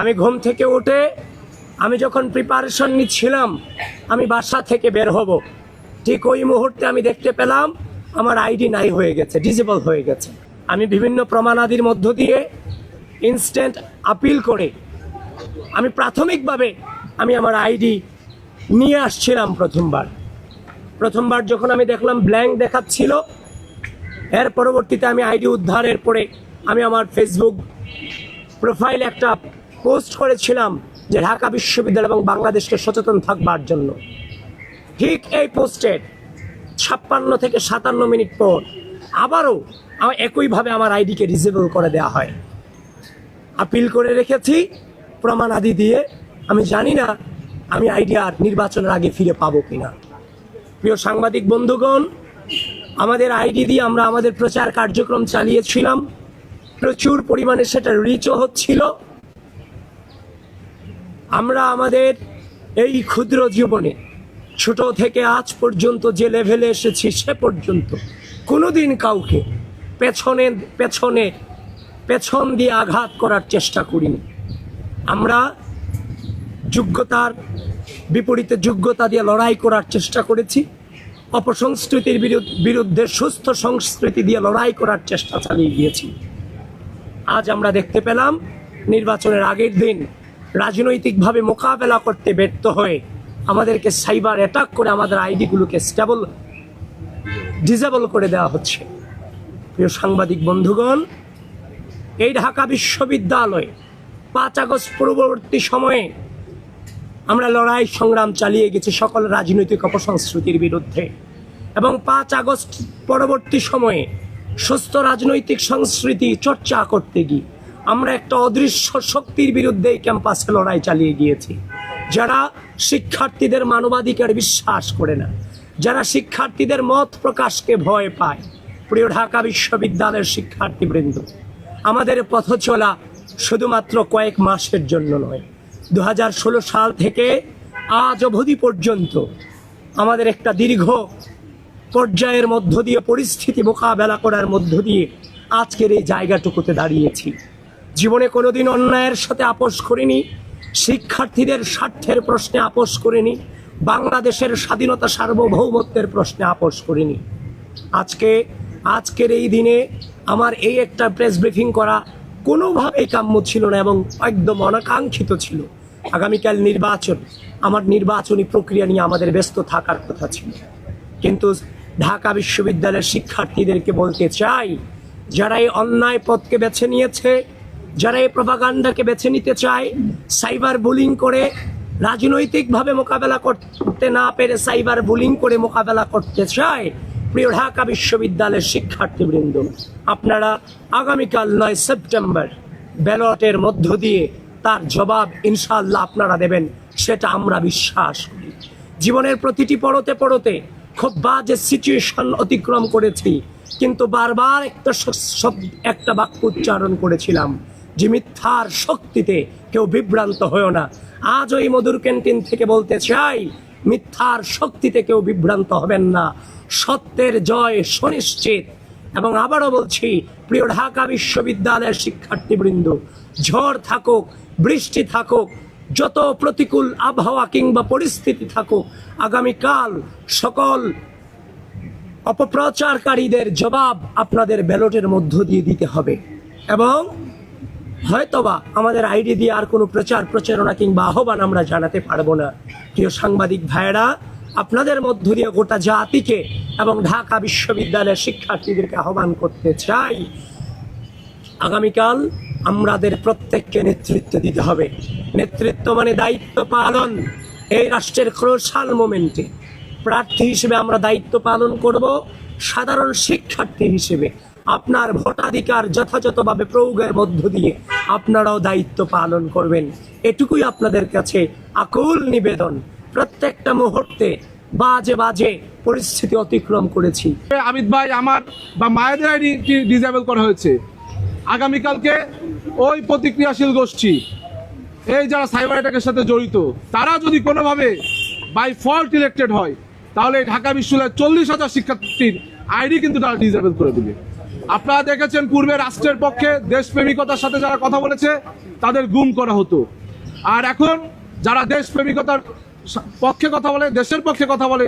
আমি ঘুম থেকে উঠে আমি যখন প্রিপারেশন নিচ্ছিলাম, আমি বাসা থেকে বের হব। ঠিক ওই মুহূর্তে আমি দেখতে পেলাম আমার আইডি নাই হয়ে গেছে ডিজেবল হয়ে গেছে। আমি বিভিন্ন প্রমাণাদির মধ্য দিয়ে ইনস্ট্যান্ট আপিল করে আমি প্রাথমিকভাবে আমি আমার আইডি নিয়ে আসছিলাম প্রথমবার। প্রথমবার যখন আমি দেখলাম ব্ল্যাঙ্ক দেখাচ্ছিল, এর পরবর্তীতে আমি আইডি উদ্ধারের পরে আমি আমার ফেসবুক প্রোফাইল একটা পোস্ট করেছিলাম যে ঢাকা বিশ্ববিদ্যালয় এবং বাংলাদেশকে সচেতন থাকবার জন্য। ঠিক এই পোস্টের ছাপ্পান্ন থেকে সাতান্ন মিনিট পর আবারও আমার একইভাবে আমার আইডিকে ডিসেবল করে দেওয়া হয়। আপিল করে রেখেছি, প্রমাণ আদি দিয়ে। আমি জানি না আমি আইডি আর নির্বাচনের আগে ফিরে পাবো কিনা। প্রিয় সাংবাদিক বন্ধুগণ, আমাদের আইডি দিয়ে আমরা আমাদের প্রচার কার্যক্রম চালিয়েছিলাম। প্রচুর পরিমাণে সেটা রিচও হচ্ছিল। আমরা আমাদের এই ক্ষুদ্র জীবনে, ছোট থেকে আজ পর্যন্ত যে লেভেলে এসেছি সে পর্যন্ত, কোনোদিন কাউকে পেছনে পেছনে, পেছন দিয়ে আঘাত করার চেষ্টা করিনি। আমরা যোগ্যতার বিপরীতে যোগ্যতা দিয়ে লড়াই করার চেষ্টা করেছি, অপসংস্কৃতির বিরুদ্ধে সুস্থ সংস্কৃতি দিয়ে লড়াই করার চেষ্টা চালিয়ে গিয়েছি। আজ আমরা দেখতে পেলাম, নির্বাচনের আগের দিন রাজনৈতিকভাবে মোকাবেলা করতে ব্যর্থ হয়ে আমাদেরকে সাইবার অ্যাটাক করে আমাদের আইডিগুলোকে স্টেবল ডিজেবল করে দেওয়া হচ্ছে। প্রিয় সাংবাদিক বন্ধুগণ, এই ঢাকা বিশ্ববিদ্যালয় পাঁচ আগস্ট পূর্ববর্তী সময়ে আমরা লড়াই সংগ্রাম চালিয়ে গেছি সকল রাজনৈতিক অপসংস্কৃতির বিরুদ্ধে এবং পাঁচ আগস্ট পরবর্তী সময়ে সুস্থ রাজনৈতিক সংস্কৃতি চর্চা করতে গিয়ে আমরা একটা অদৃশ্য শক্তির বিরুদ্ধে এই ক্যাম্পাসে লড়াই চালিয়ে গিয়েছি। যারা শিক্ষার্থীদের মানবাধিকার বিশ্বাস করে না, যারা শিক্ষার্থীদের মত প্রকাশকে ভয় পায়, প্রিয় ঢাকা বিশ্ববিদ্যালয়ের শিক্ষার্থীবৃন্দ, আমাদের পথ চলা শুধুমাত্র কয়েক মাসের জন্য নয়। দু সাল থেকে আজ অবধি পর্যন্ত আমাদের একটা দীর্ঘ পর্যায়ের মধ্য দিয়ে পরিস্থিতি মোকাবেলা করার মধ্য দিয়ে আজকের এই জায়গাটুকুতে দাঁড়িয়েছি। জীবনে কোনোদিন অন্যায়ের সাথে আপোষ করিনি, শিক্ষার্থীদের স্বার্থের প্রশ্নে আপোষ করিনি, বাংলাদেশের স্বাধীনতা সার্বভৌমত্বের প্রশ্নে আপোষ করিনি। আজকে, আজকের এই দিনে আমার এই একটা প্রেস ব্রিফিং করা কোনোভাবেই কাম্য ছিল না এবং একদম অনাকাঙ্ক্ষিত ছিল। আগামীকাল নির্বাচন, আমার নির্বাচনী প্রক্রিয়া নিয়ে আমাদের ব্যস্ত থাকার কথা ছিল। কিন্তু ঢাকা বিশ্ববিদ্যালয়ের শিক্ষার্থীদেরকে বলতে চাই, যারা এই অন্যায় পথকে বেছে নিয়েছে যারা এই প্রভাকাণ্ডাকে বেছে নিতে চায়, সাইবার বুলিং করে, রাজনৈতিকভাবে মোকাবেলা করতে না পেরে সাইবার বুলিং করে মোকাবেলা করতে চায়, প্রিয় ঢাকা বিশ্ববিদ্যালয়ের শিক্ষার্থীবৃন্দ, আপনারা আগামীকাল নয় সেপ্টেম্বর ব্যালটের মধ্য দিয়ে তার জবাব ইনশাল্লাহ আপনারা দেবেন, সেটা আমরা বিশ্বাস করি। জীবনের প্রতিটি পড়তে পড়তে খুব বাজে সিচুয়েশন অতিক্রম করেছি, কিন্তু বারবার একটা একটা বাক্য উচ্চারণ করেছিলাম যে মিথ্যার শক্তিতে কেউ বিভ্রান্ত হয়েও না। আজ ওই মধুর ক্যান্টিন থেকে বলতে চাই, মিথ্যার শক্তিতে কেউ বিভ্রান্ত হবেন না। সত্যের জয় সুনিশ্চিত। এবং আবারও বলছি, প্রিয় ঢাকা বিশ্ববিদ্যালয়ের শিক্ষার্থীবৃন্দ, ঝড় থাকুক, বৃষ্টি থাকুক, যত প্রতিকূল আবহাওয়া কিংবা পরিস্থিতি থাকুক, আগামীকাল সকল অপপ্রচারকারীদের জবাব আপনাদের ব্যালটের মধ্য দিয়ে দিতে হবে। এবং হয়তোবা আমাদের আইডি দিয়ে আর কোনো প্রচার প্রচারণা কিংবা আহ্বান আমরা জানাতে পারব না। প্রিয় সাংবাদিক ভাইয়েরা, আপনাদের মধ্য দিয়ে গোটা জাতিকে এবং ঢাকা বিশ্ববিদ্যালয়ের শিক্ষার্থীদেরকে আহ্বান করতে চাই। আগামীকাল আমাদের প্রত্যেককে নেতৃত্ব দিতে হবে। নেতৃত্ব মানে দায়িত্ব পালন। এই রাষ্ট্রের ক্রোশাল মোমেন্টে প্রার্থী হিসেবে আমরা দায়িত্ব পালন করব। সাধারণ শিক্ষার্থী হিসেবে আপনার ভোটাধিকার যথাযথভাবে প্রয়োগের মধ্য দিয়ে আপনারাও দায়িত্ব পালন করবেন। এটুকুই আপনাদের কাছে আকুল নিবেদন। প্রত্যেকটা মুহূর্তে বাজে বাজে পরিস্থিতি অতিক্রম করেছি। আমিত ভাই, আমার বা মায়েদের আইডি ডিসেবল করা হয়েছে? আগামীকালকে ওই প্রতিক্রিয়াশীল গোষ্ঠী, এই যারা সাইবার অ্যাটাকের সাথে জড়িত, তারা যদি কোনোভাবে বাই ফল্ট ইলেক্টেড হয়, তাহলে ঢাকা বিশ্ববিদ্যালয়ের চল্লিশ হাজার শিক্ষার্থীর আইডি কিন্তু তারা ডিসেবল করে দিবে। আপনারা দেখেছেন পূর্বে রাষ্ট্রের পক্ষে দেশপ্রেমিকতার সাথে যারা কথা বলেছে, তাদের গুম করা হতো। আর এখন যারা দেশপ্রেমিকতার পক্ষে কথা বলে, দেশের পক্ষে কথা বলে,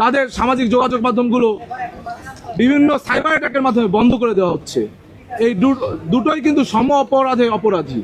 তাদের সামাজিক যোগাযোগ মাধ্যমগুলো বিভিন্ন সাইবার অ্যাটাকের মাধ্যমে বন্ধ করে দেওয়া হচ্ছে। এই দুটোই কিন্তু সম অপরাধে অপরাধী।